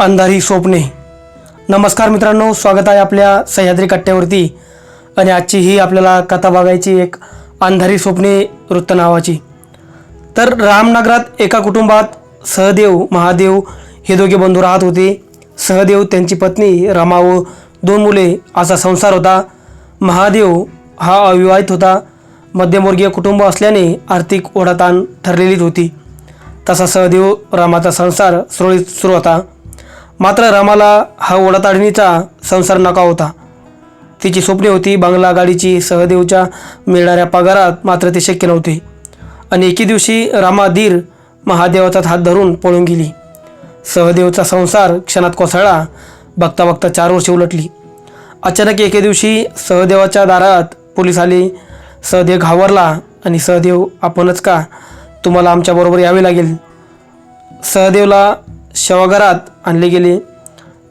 अंधारी स्वप्ने. नमस्कार मित्रांनो स्वागत आहे आपल्या सह्याद्री कट्ट्यावरती. आणि आजची ही आपल्याला कथा बघायची एक अंधारी स्वप्ने वृत्त नावाची. तर रामनगरात एका कुटुंबात सहदेव महादेव हे दोघे बंधू राहत होते. सहदेव त्यांची पत्नी रमा व दोन मुले असा संसार होता. महादेव हा अविवाहित होता. मध्यमवर्गीय कुटुंब असल्याने आर्थिक ओढाताण ठरलेलीच होती. तसा सहदेव रामाचा संसार सुरळीत सुरू होता. मात्र रामाला हा ओढाताडणीचा संसार नका होता. तिची स्वप्ने होती बंगला गाडीची सहदेवच्या मिळणाऱ्या पगारात मात्र ते शक्य नव्हते. आणि एके दिवशी रामाधीर महादेवाचा हात धरून पळून गेली. सहदेवचा संसार क्षणात कोसळला बघता बघता चार वर्षे उलटली. अचानक एके दिवशी सहदेवाच्या दारात पोलीस आले. सहदेव घावरला आणि सहदेव आपणच का? तुम्हाला आमच्याबरोबर यावे लागेल. सहदेवला शवघरात आणले गेले.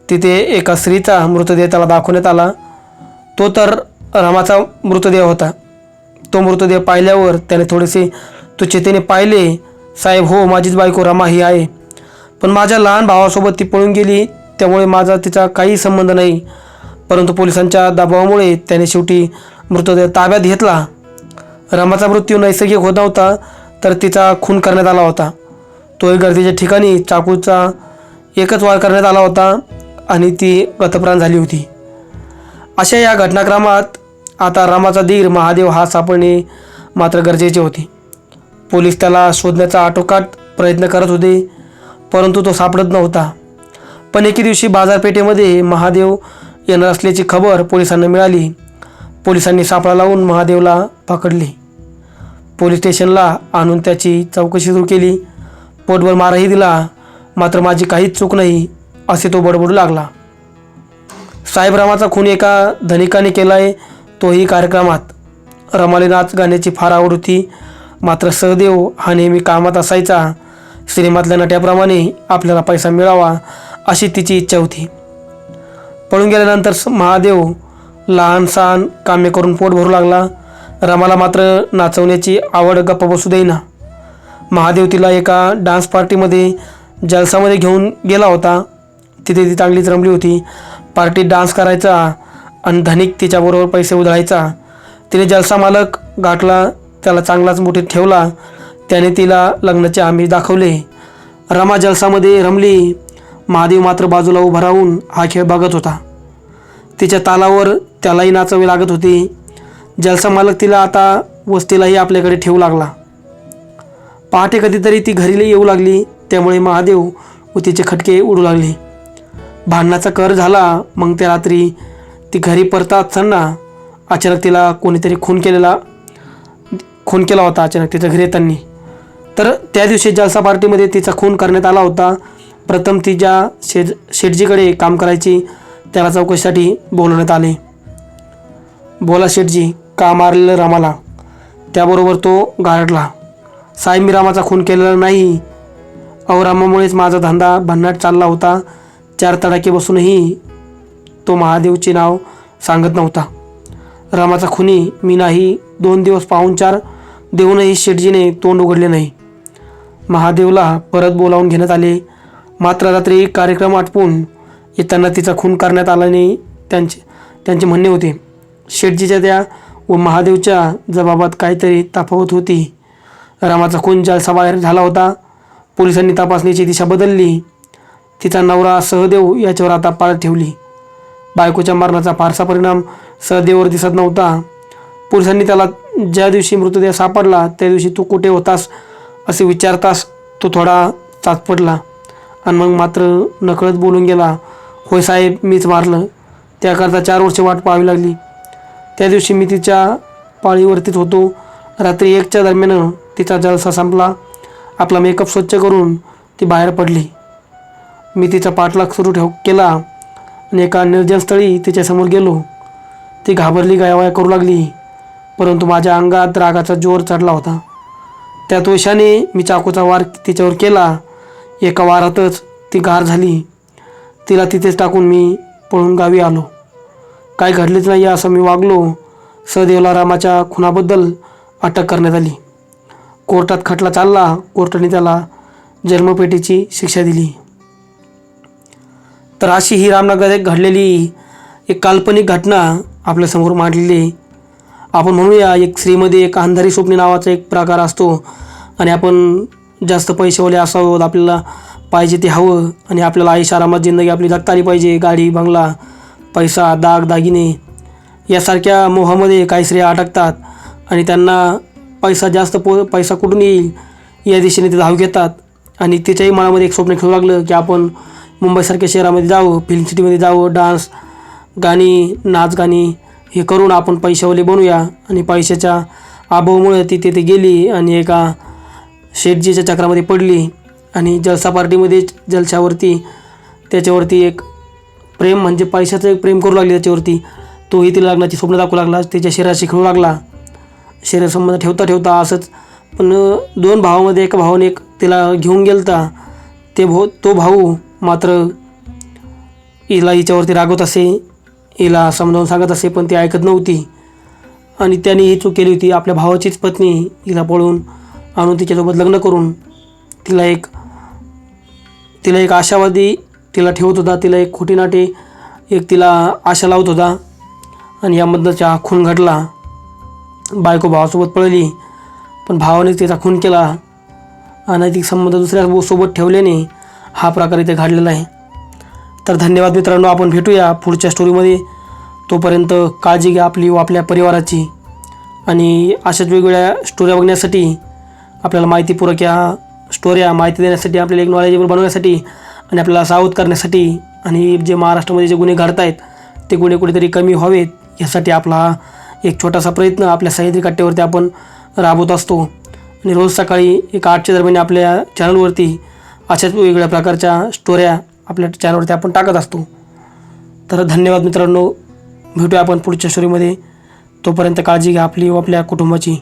तिथे एका स्त्रीचा मृतदेह त्याला दाखवण्यात आला. तो तर रामाचा मृतदेह होता. तो मृतदेह पाहिल्यावर त्याने थोडेसे तुच्छतेने पाहिले साहेब हो माझीच बायको रमा ही आहे. पण माझ्या लहान भावासोबत ती पळून गेली. त्यामुळे माझा तिचा काही संबंध नाही. परंतु पोलिसांच्या दबावामुळे त्याने शेवटी मृतदेह ताब्यात घेतला. रमाचा मृत्यू नैसर्गिक होत नव्हता तर तिचा खून करण्यात आला होता. तोही गर्दीच्या ठिकाणी चाकूचा एकच वार करण्यात आला होता आणि ती गतप्राण झाली होती. अशा या घटनाक्रमात आता रामाचा धीर महादेव हा सापडणे मात्र गरजेचे होते. पोलीस त्याला शोधण्याचा आटोकाट प्रयत्न करत होते परंतु तो सापडत नव्हता. पण एके दिवशी बाजारपेठेमध्ये महादेव येणार असल्याची खबर पोलिसांना मिळाली. पोलिसांनी सापळा लावून महादेवला पकडले. पोलीस स्टेशनला आणून त्याची चौकशी सुरू केली. पोटभर मारही दिला मात्र माझी काहीच चूक नाही असे तो बडबडू लागला. साहेबरामाचा खून एका धनिकाने केला आहे तोही कार्यक्रमात. रमाले नाच गाण्याची फार आवड होती मात्र सहदेव हा नेहमी कामात असायचा सिनेमातल्या नट्याप्रमाणे आपल्याला पैसा मिळावा अशी तिची इच्छा होती. पळून गेल्यानंतर स- महादेव लहान सहान कामे करून पोट भरू लागला. रमाला मात्र नाचवण्याची आवड गप्प बसू देईना. महादेव तिला एका डान्स पार्टीमध्ये जलसामध्ये घेऊन गेला होता. तिथे ती चांगलीच रमली होती. पार्टीत डान्स करायचा आणि धनिक तिच्याबरोबर पैसे उधळायचा. तिने जलसा मालक गाठला त्याला चांगलाच मुठीत ठेवला. त्याने तिला लग्नाचे आमिष दाखवले. रमा जलसामध्ये रमली. महादेव मात्र बाजूला उभा राहून हा खेळ बघत होता. तिच्या तालावर त्यालाही नाचावी लागत होती. जलसा मालक तिला आता वस्तीलाही आपल्याकडे ठेवू लागला. पहाटे कधीतरी ती घरीला येऊ लागली त्यामुळे महादेव व तिचे खटके उडू लागले. भांडणाचा कर झाला मग त्या रात्री ती घरी परतात असताना अचानक तिला कोणीतरी खून केलेला खून केला होता अचानक तिच्या घरी येताना. तर त्या दिवशी जलसा पार्टीमध्ये तिचा खून करण्यात आला होता. प्रथम ती ज्या शेज शेटजीकडे काम करायची त्याला चौकशीसाठी बोलवण्यात आले. बोला शेटजी का मारलेलं रामाला? त्याबरोबर तो गारडला. साहेब मी रामाचा खून केलेला नाही. अवरामामुळेच माझा धंदा भन्नाट चालला होता. चार तडाखे बसूनही तो महादेवचे नाव सांगत नव्हता. रामाचा खुनी मी नाही दोन दिवस पाहुणचार देऊनही शेटजीने तोंड उघडले नाही. महादेवला परत बोलावून घेण्यात आले. मात्र रात्री कार्यक्रम आटपून येताना तिचा खून करण्यात आल्याने त्यांचे त्यांचे म्हणणे होते शेटजीच्या त्या व महादेवच्या जबाबात काहीतरी तफावत होती. रामाचा खून जलसाबाहेर झाला होता. पोलिसांनी तपासणीची दिशा बदलली. तिचा नवरा सहदेव याच्यावर आता पाळत ठेवली. बायकोच्या मरणाचा फारसा परिणाम सहदेववर दिसत नव्हता. पोलिसांनी त्याला ज्या दिवशी मृतदेह सापडला त्या दिवशी तू कुठे होतास असे विचारतास तो थोडा चाचपडला आणि मग मात्र नकळत बोलून गेला होय साहेब मीच मारलं. त्याकरता चार वर्ष वाट पाहावी लागली. त्या दिवशी मी तिच्या पाळीवरतीच होतो. रात्री एकच्या दरम्यान तिचा जलसा संपला. आपला मेकअप स्वच्छ करून ती बाहेर पडली. मी तिचा पाठलाग सुरू ठेव केला आणि एका निर्जन स्थळी तिच्यासमोर गेलो. ती घाबरली गायवाया करू लागली परंतु माझ्या अंगात रागाचा जोर चढला होता. त्या दोषाने मी चाकूचा वार तिच्यावर केला. एका वारातच ती गार झाली. तिला तिथेच टाकून मी पळून गावी आलो. काय घडलेच नाही असं मी वागलो. सदैवला रामाच्या खुनाबद्दल अटक करण्यात आली. कोर्टात खटला चालला कोर्टाने त्याला जन्मपेटीची शिक्षा दिली. तर अशी ही रामनगरात घडलेली एक काल्पनिक घटना आपल्यासमोर मांडलेली आपण म्हणूया एक स्त्रीमध्ये एक अंधारी स्वप्ने नावाचा एक प्रकार असतो आणि आपण जास्त पैसेवाले असावं आपल्याला पाहिजे ते हवं आणि आपल्याला आयुष्य आरामात जिंदगी आपली जगता आली पाहिजे गाडी बंगला पैसा दाग दागिने. यासारख्या मोहामध्ये काही स्त्रिया अटकतात आणि त्यांना पैसा जास्त पो पैसा कुठून येईल? या दिशेने ते धाव घेतात. आणि तिच्याही मनामध्ये एक स्वप्न खेळू लागलं की आपण मुंबईसारख्या शहरामध्ये जावं फिल्म सिटीमध्ये जावं डान्स गाणी नाच गाणी हे करून आपण पैशावाले बनूया. आणि पैशाच्या अभावामुळे ती तिथे गेली आणि एका शेटजीच्या चक्रामध्ये पडली. आणि जलसा पार्टीमध्ये जलशावरती त्याच्यावरती एक प्रेम म्हणजे पैशाचं एक प्रेम करू लागले त्याच्यावरती. तोही तिला लग्नाची स्वप्न दाखवू लागला त्याच्या शरीराशी खेळू लागला. शरीरसंबंध ठेवता ठेवता असंच. पण दोन भावामध्ये एका भावाने एक तिला घेऊन गेलता. ते भो तो भाऊ मात्र हिला हिच्यावरती रागवत असे हिला समजावून सांगत असे पण ती ऐकत नव्हती. आणि त्याने ही चूक केली होती. आपल्या भावाचीच पत्नी हिला पळून आणून तिच्यासोबत लग्न करून तिला एक तिला एक आशावादी तिला ठेवत होता. तिला एक खोटी नाटे एक तिला आशा लावत होता. आणि यामधनचा खून घडला. बायको भावासोबत पळली पण भावाने तिचा खून केला. अनैतिक संबंध दुसऱ्या सोबत ठेवल्याने हा प्रकार इथे घडलेला आहे. तर धन्यवाद मित्रांनो आपण भेटूया पुढच्या स्टोरीमध्ये तोपर्यंत काळजी घ्या आपली व आपल्या परिवाराची. आणि अशाच वेगवेगळ्या स्टोऱ्या बघण्यासाठी आपल्याला माहितीपूरक या स्टोऱ्या माहिती देण्यासाठी आपल्याला एक नॉलेजेबल बनवण्यासाठी आणि आपल्याला सावध करण्यासाठी आणि जे महाराष्ट्रामध्ये जे गुन्हे घडत आहेत ते गुन्हे कुठेतरी कमी व्हावेत यासाठी आपला हा एक छोटासा प्रयत्न आपल्या सह्याद्री कट्ट्यावरती आपण राबवत असतो. आणि रोज सकाळी एक आठच्या दरम्यान आपल्या चॅनलवरती अशाच वेगवेगळ्या प्रकारच्या स्टोऱ्या आपल्या चॅनलवरती आपण टाकत असतो. तर धन्यवाद मित्रांनो. भेटूया आपण पुढच्या स्टोरीमध्ये तोपर्यंत काळजी घ्या आपली व आपल्या कुटुंबाची.